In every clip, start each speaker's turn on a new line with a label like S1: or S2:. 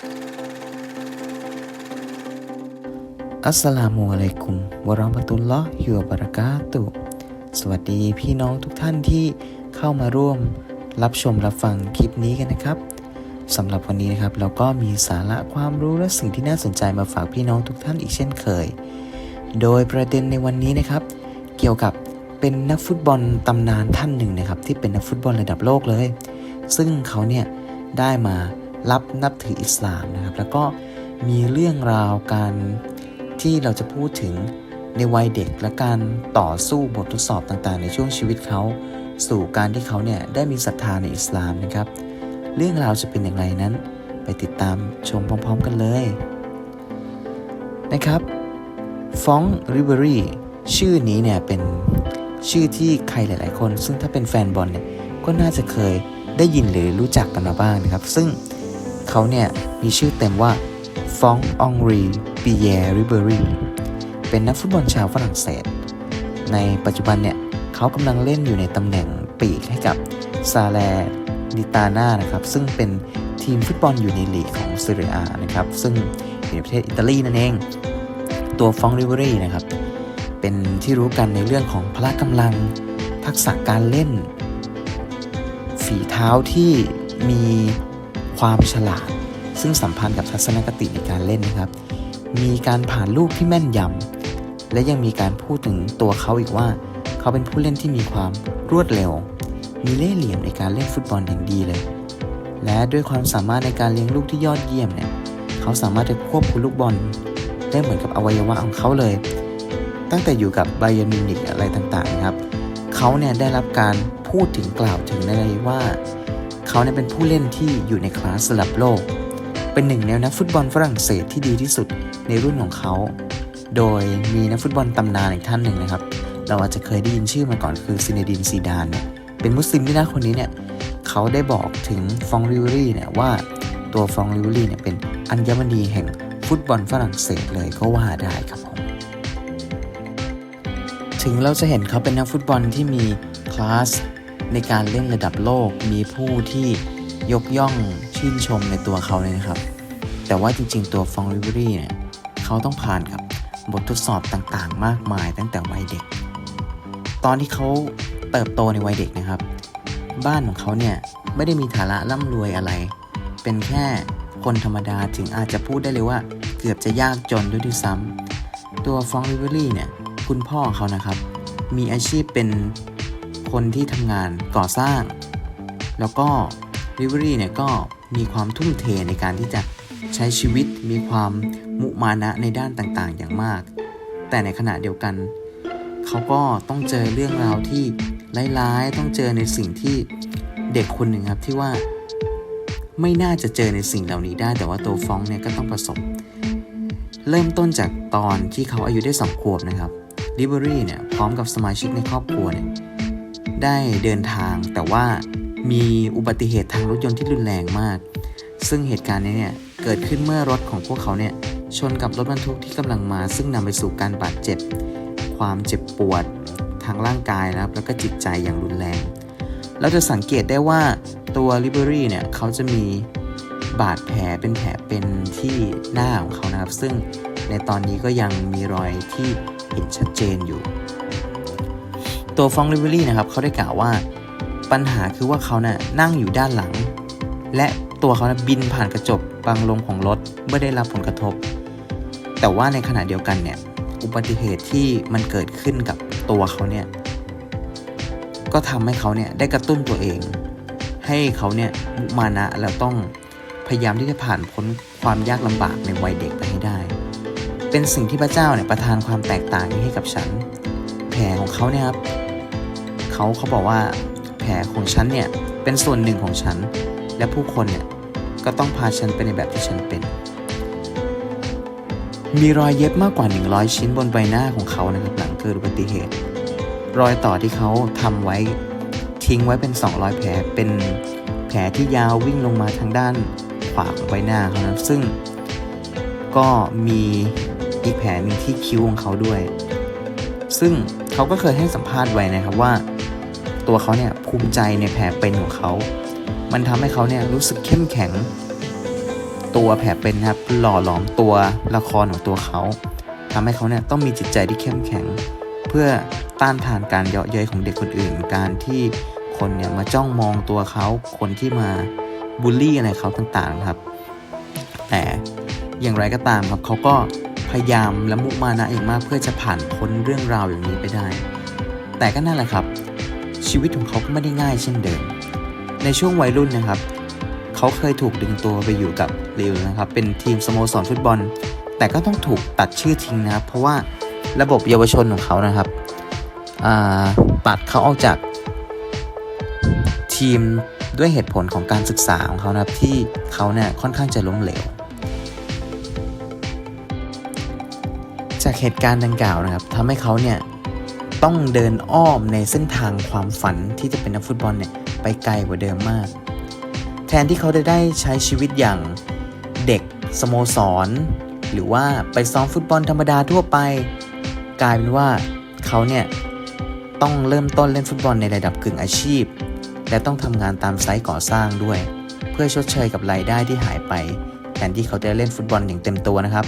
S1: อัสสลามุอะลัยกุมวะราะมะตุลลอฮิวะบะเราะกาตุสวัสดีพี่น้องทุกท่านที่เข้ามาร่วมรับชมรับฟังคลิปนี้กันนะครับสำหรับวันนี้นะครับเราก็มีสาระความรู้และสิ่งที่น่าสนใจมาฝากพี่น้องทุกท่านอีกเช่นเคย โดยประเด็นในวันนี้นะครับ เกี่ยวกับเป็นนักฟุตบอลตำนานท่านหนึ่งนะครับ ที่เป็นนักฟุตบอลระดับโลกเลย ซึ่งเขาเนี่ยได้มา รับนับถืออิสลามนะครับ แล้วก็มีเรื่องราวการที่เราจะพูดถึงในวัยเด็กและการต่อสู้บททดสอบต่างๆ ในช่วงชีวิตเขา สู่การที่เขาเนี่ยได้มีศรัทธาในอิสลามนะครับ เรื่องราวจะเป็นอย่างไรนั้น ไปติดตามชมพร้อม ๆ กันเลยนะครับฟองริเบอรี่ชื่อนี้เนี่ยเป็นชื่อที่ใครหลาย ๆ คน ซึ่งถ้าเป็นแฟนบอลเนี่ยก็น่าจะเคยได้ยินหรือรู้จักกันมาบ้างนะครับ ซึ่ง เขาเนี่ยมีชื่อเต็มว่าฟององรีปีแยริเบอรี่เป็นนักฟุตบอลชาวฝรั่งเศส ในปัจจุบันเนี่ยเขากำลังเล่นอยู่ในตำแหน่งปีกให้กับซาแลนิตาน่านะครับ ซึ่งเป็นทีมฟุตบอลอยู่ในลีกของซีเรียนะครับ ซึ่งอยู่ในประเทศอิตาลีนั่นเอง ตัวฟองริเบอรี่นะครับ เป็นที่รู้กันในเรื่องของพละกำลัง ทักษะการเล่น ฝีเท้าที่มี ความฉลาด ซึ่งสัมพันธ์กับทัศนคติในการเล่นนะครับ มีการผ่านลูกที่แม่นยำและยังมีการพูดถึงตัวเขาอีกว่า เขาเป็นผู้เล่นที่มีความรวดเร็ว มีเล่ห์เหลี่ยมในการเล่นฟุตบอลอย่างดีเลย และด้วยความสามารถในการเลี้ยงลูกที่ยอดเยี่ยมเนี่ยเขาสามารถจะควบคุมลูกบอลได้เหมือนกับอวัยวะของเขาเลย ตั้งแต่อยู่กับไบเยร์นมิวนิกอะไรต่างๆนะครับ เขาเนี่ยได้รับการพูดถึงกล่าวถึงในว่า เขาเนี่ยเป็นผู้เล่นที่อยู่ในคลาสระดับโลก เป็นหนึ่งในนักฟุตบอลฝรั่งเศสที่ดีที่สุดในรุ่นของเขา โดยมีนักฟุตบอลตำนานอีกท่านหนึ่งนะครับ เราอาจจะเคยได้ยินชื่อมาก่อนคือซินเนดินซีดานเนี่ย เป็นมุสลิมที่น่าคนนี้เนี่ย เขาได้บอกถึงฟองริวรี่เนี่ยว่าตัวฟองริวรี่เนี่ยเป็นอัญมณีแห่งฟุตบอลฝรั่งเศสเลยก็ว่าได้ครับผม ถึงเราจะเห็นเขาเป็นนักฟุตบอลที่มีคลาส ในการเล่นระดับโลกมีผู้ที่ยกย่องชื่นชมในตัวเขาเลยนะครับ แต่ว่าจริงๆ ตัวฟองริเบอรี่เนี่ยเขาต้องผ่านกับบททดสอบต่างๆ มากมายตั้งแต่วัยเด็ก ตอนที่เขาเติบโตในวัยเด็กนะครับ บ้านของเขาเนี่ยไม่ได้มีฐานะร่ำรวยอะไร เป็นแค่คนธรรมดาถึงอาจจะพูดได้เลยว่าเกือบจะยากจนด้วยด้วยซ้ำตัวฟองริเบอรี่เนี่ยคุณพ่อเขานะครับ มีอาชีพเป็น คนที่ทำงานก่อสร้าง แล้วก็ริเบอรี่เนี่ยก็มีความทุ่มเทในการที่จะใช้ชีวิตมีความมุมานะในด้านต่างๆ อย่างมาก แต่ในขณะเดียวกัน เขาก็ต้องเจอเรื่องราวที่ร้ายๆ ต้องเจอในสิ่งที่เด็กคนหนึ่งครับที่ว่าไม่น่าจะเจอในสิ่งเหล่านี้ได้ แต่ว่าตัวฟองเนี่ยก็ต้องประสบ เริ่มต้นจากตอนที่เขาอายุได้สองขวบนะครับลิเบอรี่เนี่ยพร้อมกับสมาชิกในครอบครัวเนี่ย ได้เดินทาง แต่ว่ามีอุบัติเหตุทางรถยนต์ที่รุนแรงมาก ซึ่งเหตุการณ์นี้เนี่ยเกิดขึ้นเมื่อรถของพวกเขาเนี่ยชนกับรถบรรทุกที่กำลังมา ซึ่งนำไปสู่การบาดเจ็บ ความเจ็บปวดทางร่างกายนะครับแล้วก็จิตใจอย่างรุนแรง เราจะสังเกตได้ว่าตัวลิเบอรี่เนี่ยเขาจะมีบาดแผลเป็นแผลเป็นที่หน้าของเขานะครับ ซึ่งในตอนนี้ก็ยังมีรอยที่เห็นชัดเจนอยู่ ตัวฟองลิเบอรี่นะครับเขาได้กล่าวว่า ปัญหาคือว่าเขานะ่ะนั่งอยู่ด้านหลัง และตัวเขานะบินผ่านกระจกบังลมของรถเมื่อได้รับผลกระทบ แต่ว่าในขณะเดียวกันเนี่ยอุบัติเหตุที่มันเกิดขึ้นกับตัวเขาเนี่ยก็ทำให้เขาเนี่ยได้กระตุ้นตัวเอง ให้เขาเนี่ยมุมานะแล้วต้องพยายามที่จะผ่านพ้นความยากลำบากในวัยเด็กไปให้ได้ เป็นสิ่งที่พระเจ้าเนี่ยประทานความแตกต่างนี้ให้กับฉัน แผลของเขาเนี่ยครับ เขาเขาบอกว่าแผลของฉันเนี่ยเป็นส่วนหนึ่งของฉัน และผู้คนเนี่ยก็ต้องพาฉันไปในแบบที่ฉันเป็น มีรอยเย็บมากกว่า 100 ชิ้นบนใบหน้าของเขานะครับหลังเกิดอุบัติเหตุ รอยต่อที่เขาทำไว้ทิ้งไว้เป็น 200 แผลเป็นแผลที่ยาววิ่งลงมาทางด้านขวาของใบหน้าเขานะซึ่งก็มีอีกแผลหนึ่งที่คิ้วของเขาด้วย ซึ่งเขาก็เคยให้สัมภาษณ์ไว้นะครับว่า ตัวเขาเนี่ยภูมิใจในแผลเป็นของเขา มันทำให้เขาเนี่ยรู้สึกเข้มแข็ง ตัวแผลเป็นนะครับหล่อหลอมตัวละครของตัวเขาทำให้เขาเนี่ยต้องมีจิตใจที่เข้มแข็ง เพื่อต้านทานการเยาะเย้ยของเด็กคนอื่น การที่คนเนี่ยมาจ้องมองตัวเขา คนที่มาบูลลี่อะไรเขาต่างๆครับ แต่อย่างไรก็ตามครับเขาก็พยายามและมุมานะอย่างมากเพื่อจะผ่านพ้นเรื่องราวอย่างนี้ไปได้ แต่ก็นั่นแหละครับ ชีวิตของเขาก็ไม่ได้ง่ายเช่นเดิม ในช่วงวัยรุ่นนะครับ เขาเคยถูกดึงตัวไปอยู่กับลิวนะครับ เป็นทีมสโมสรฟุตบอล แต่ก็ต้องถูกตัดชื่อทิ้งนะครับ เพราะว่าระบบเยาวชนของเขานะครับตัดเขาออกจากทีมด้วยเหตุผลของการศึกษาของเขานะครับที่เขาเนี่ยค่อนข้างจะล้มเหลว จากเหตุการณ์ดังกล่าวนะครับทำให้เขาเนี่ย ต้องเดินอ้อมในเส้นทางความฝันที่จะเป็นนักฟุตบอลเนี่ยไปไกลกว่าเดิมมาก แทนที่เขาจะได้ใช้ชีวิตอย่างเด็กสโมสร หรือว่าไปซ้อมฟุตบอลธรรมดาทั่วไป กลายเป็นว่าเขาเนี่ยต้องเริ่มต้นเล่นฟุตบอลในระดับกึ่งอาชีพ และต้องทำงานตามไซต์ก่อสร้างด้วย เพื่อชดเชยกับรายได้ที่หายไป แทนที่เขาจะเล่นฟุตบอลอย่างเต็มตัวนะครับ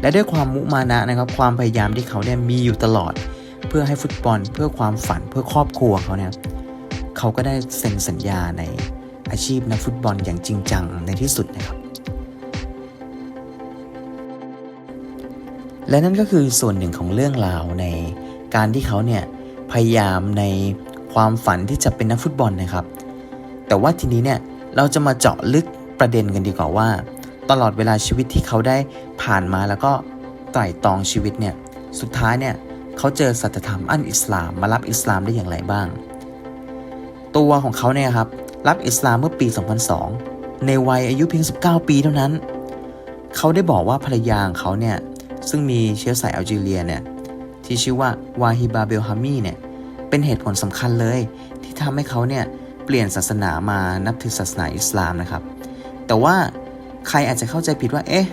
S1: และด้วยความมุมานะนะครับ ความพยายามที่เขาเนี่ยมีอยู่ตลอด พื่อให้ฟุตบอล เพื่อความฝันเพื่อครอบครัวเขาเนี่ยเขาก็ได้เซ็นสัญญาในอาชีพนักฟุตบอลอย่างจริงจังในที่สุดนะครับ และนั่นก็คือส่วนหนึ่งของเรื่องราวในการที่เขาเนี่ยพยายามในความฝันที่จะเป็นนักฟุตบอลนะครับ แต่ว่าทีนี้เนี่ยเราจะมาเจาะลึกประเด็นกันดีกว่าว่า ตลอดเวลาชีวิตที่เขาได้ผ่านมาแล้วก็ไต่ตองชีวิตเนี่ยสุดท้ายเนี่ย เขาเจอสัจธรรมอันอิสลามมารับอิสลามได้อย่างไรบ้าง ตัวของเขาเนี่ยครับรับอิสลามเมื่อปี 2002 ในวัยอายุเพียง 19 ปีเท่านั้น เขาได้บอกว่าภรรยาของเขาเนี่ยซึ่งมีเชื้อสายแอลจีเรียเนี่ยที่ชื่อว่าวาฮิบาเบลฮามีเนี่ยเป็นเหตุผลสำคัญเลย ที่ทำให้เขาเนี่ยเปลี่ยนศาสนามานับถือศาสนาอิสลามนะครับ แต่ว่าใครอาจจะเข้าใจผิดว่าเอ๊ะ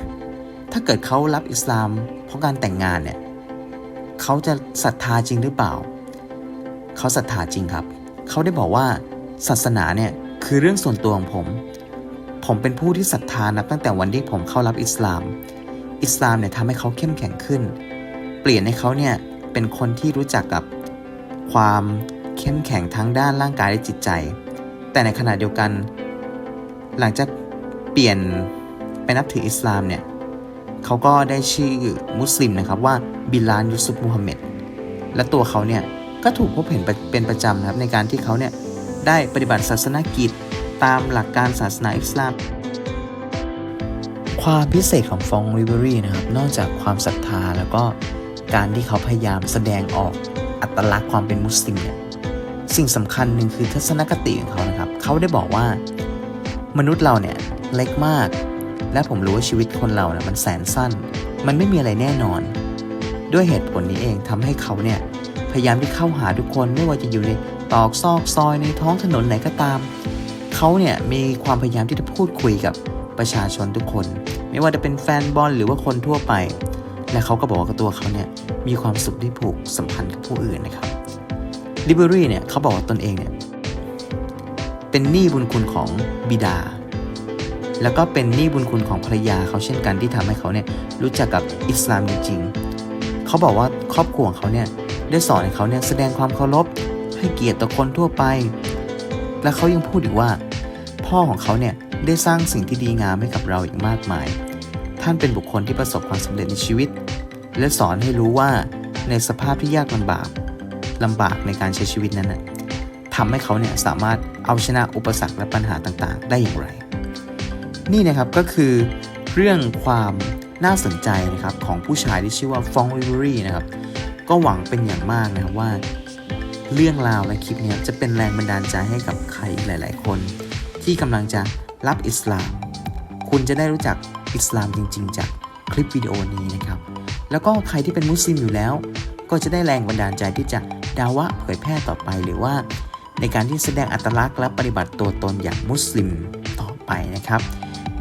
S1: ถ้าเกิดเขารับอิสลามเพราะการแต่งงานเนี่ย เขาจะศรัทธาจริงหรือเปล่า เขาศรัทธาจริงครับ เขาได้บอกว่าศาสนาเนี่ยคือเรื่องส่วนตัวของผม ผมเป็นผู้ที่ศรัทธานับตั้งแต่วันที่ผมเข้ารับอิสลาม อิสลามเนี่ยทำให้เขาเข้มแข็งขึ้น เปลี่ยนให้เขาเนี่ยเป็นคนที่รู้จักกับความเข้มแข็งทั้งด้านร่างกายและจิตใจ แต่ในขณะเดียวกัน หลังจากเปลี่ยนไปนับถืออิสลามเนี่ย เขาก็ได้ชื่อมุสลิมนะครับว่าบิลานยุสุฟมูฮัมหมัดและตัวเขาเนี่ยก็ถูกพบเห็นเป็นประจำนะครับในการที่เขาเนี่ยได้ปฏิบัติศาสนกิจตามหลักการศาสนาอิสลาม ความพิเศษของฟองริเวอรี่นะครับนอกจากความศรัทธาแล้วก็การที่เขาพยายามแสดงออกอัตลักษณ์ความเป็นมุสลิมเนี่ยสิ่งสำคัญหนึ่งคือทัศนคติของเขานะครับ เขาได้บอกว่ามนุษย์เราเนี่ยเล็กมาก และผมรู้ว่าชีวิตคนเราเนี่ยมันแสนสั้น มันไม่มีอะไรแน่นอน ด้วยเหตุผลนี้เองทำให้เขาเนี่ยพยายามที่เข้าหาทุกคนไม่ว่าจะอยู่ในตอกซอกซอยในท้องถนนไหนก็ตาม เขาเนี่ยมีความพยายามที่จะพูดคุยกับประชาชนทุกคน ไม่ว่าจะเป็นแฟนบอลหรือว่าคนทั่วไป และเขาก็บอกว่าตัวเขาเนี่ยมีความสุขที่ผูกสัมพันธ์กับผู้อื่นนะครับลิเบอรี่เนี่ยเขาบอกว่าตนเองเนี่ยเป็นหนี้บุญคุณของบิดา แล้วก็เป็นหนี้บุญคุณของภรรยาเขาเช่นกันที่ทำให้เขาเนี่ยรู้จักกับอิสลามจริงๆเขาบอกว่าครอบครัวของเขาเนี่ยได้สอนให้เขาเนี่ยแสดงความเคารพให้เกียรติต่อคนทั่วไป และเขายังพูดอีกว่า พ่อของเขาเนี่ยได้สร้างสิ่งที่ดีงามให้กับเราอีกมากมาย ท่านเป็นบุคคลที่ประสบความสำเร็จในชีวิต และสอนให้รู้ว่าในสภาพที่ยากลำบากลำบากในการใช้ชีวิตนั้นนะทำให้เขาเนี่ยสามารถเอาชนะอุปสรรคและปัญหาต่างๆ ได้อย่างไร นี่นะครับก็คือเรื่องความน่าสนใจนะครับของผู้ชายที่ชื่อว่าฟองริวรี่นะครับก็หวังเป็นอย่างมากนะครับว่า เรื่องราวและคลิปนี้จะเป็นแรงบันดาลใจให้กับใครหลาย ๆ คน ที่กำลังจะรับอิสลาม คุณจะได้รู้จักอิสลามจริง ๆ จากคลิปวิดีโอนี้นะครับ แล้วก็ใครที่เป็นมุสลิมอยู่แล้ว ก็จะได้แรงบันดาลใจที่จะดาวะเผยแพร่ต่อไปหรือว่า ในการที่แสดงอัตลักษณ์และปฏิบัติตัวตนอย่างมุสลิมต่อไปนะครับ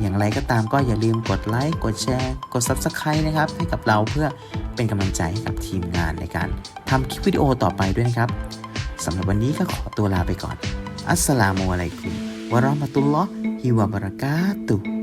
S1: อย่างไรก็ตามก็อย่าลืมกดไลค์กดแชร์ กด Subscribe นะครับ ให้กับเราเพื่อเป็นกำลังใจให้กับทีมงานในการทำคลิปวิดีโอต่อไปด้วยนะครับสำหรับวันนี้ก็ขอตัวลาไปก่อน อัสสลามุอะลัยกุมวะราะห์มะตุลลอฮิวะบะเราะกาตุฮ์